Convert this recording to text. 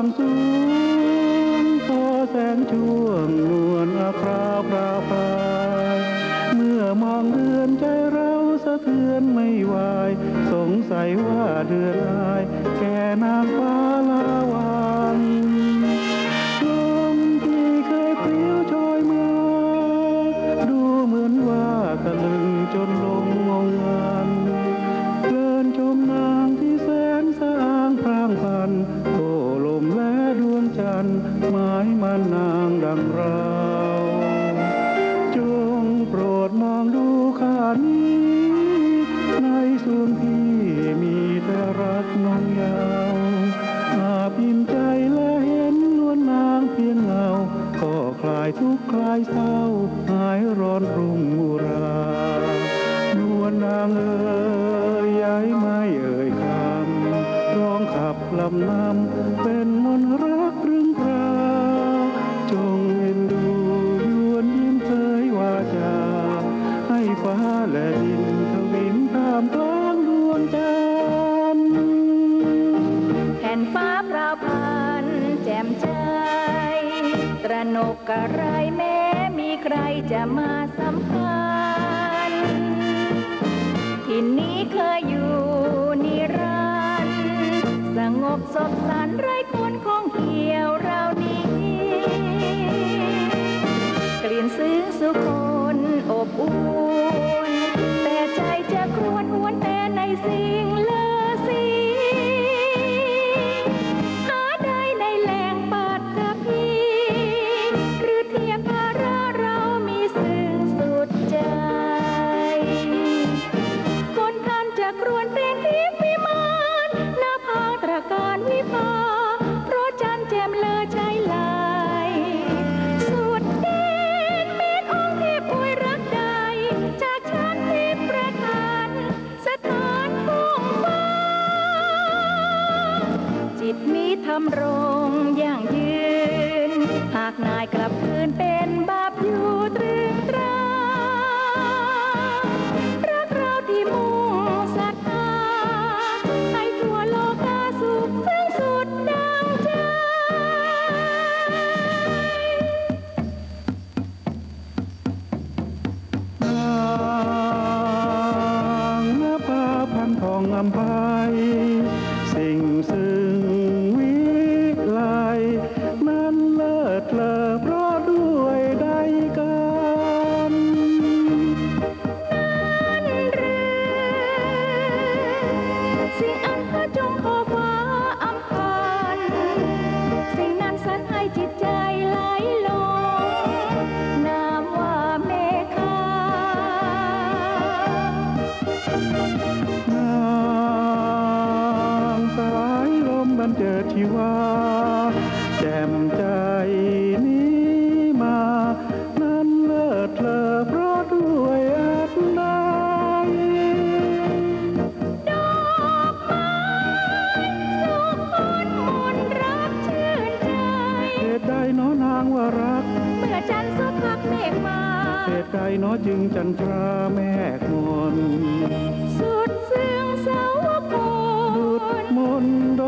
ความสูงโอแสนช่วงนวลอาคราปราปาเมื่อมองเดือนใจเราสะเทือนไม่ไหวสงสัยว่าเดือนอาย แก่นางฟ้า นหมายมันนางดังเราจงโปรดมองดูข้านี้ ในส่วนพี่มีแต่รักน้องยาวอาพิมใจและเห็นนวลนางเพียงเงา ก็คลายทุกข์คลายเศร้า หายร้อนรุ่งอุรานวลนางเอ๋ยย้ายไม่เอ่ยคำร้องขับลำน้ำ กระไรแม้มีใครจะมาสัมพันธ์ที่นี้เคยอยู่นิรันดร์สงบสดสันไร้คนของเกี่ยวเรานี้ กลิ่นซึ้งสุคนอบอุ่นำรงอย่างยืน หากนายกลับคืนเป็นบาปอยู่ตรึงตรารักเราที่มุ่งศรัทธาให้ทั่วโลกาสุขซึ่งสุดดังใจ นางนภาพันทองอำพสิ่ เจิดชีวาแจ่มใจนี้มา นั้นเลิศเลอเพราะด้วยอัตใดดอกไม้สุขคนมนต์รักชื่นใจเหตุใดเน้อนางว่ารัก เมื่อจันทร์สุดพักเมฆมาเหตุใดเน้อจึงจันทราแม่งอนสุดซึ้งสาวกุดุดลมนต์ด